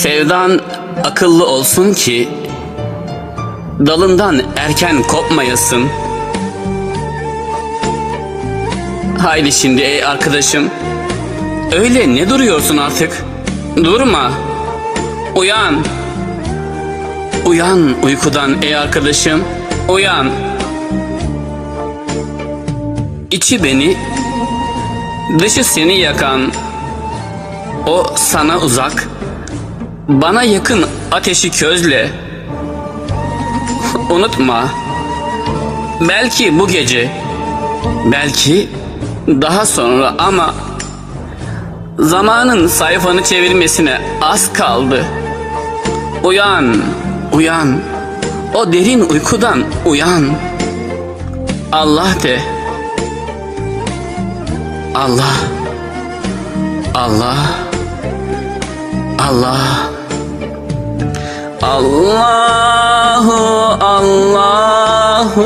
Sevdan akıllı olsun ki dalından erken kopmayasın. Haydi şimdi ey arkadaşım. Öyle ne duruyorsun artık? Durma. Uyan. Uyan uykudan ey arkadaşım. Uyan. İçi beni, dışı seni yakan, o sana uzak, bana yakın ateşi közle. Unutma, belki bu gece, belki daha sonra ama zamanın sayfanı çevirmesine az kaldı. Uyan, uyan, o derin uykudan uyan. Allah de. Allah Allah Allah Allahu, Allahu,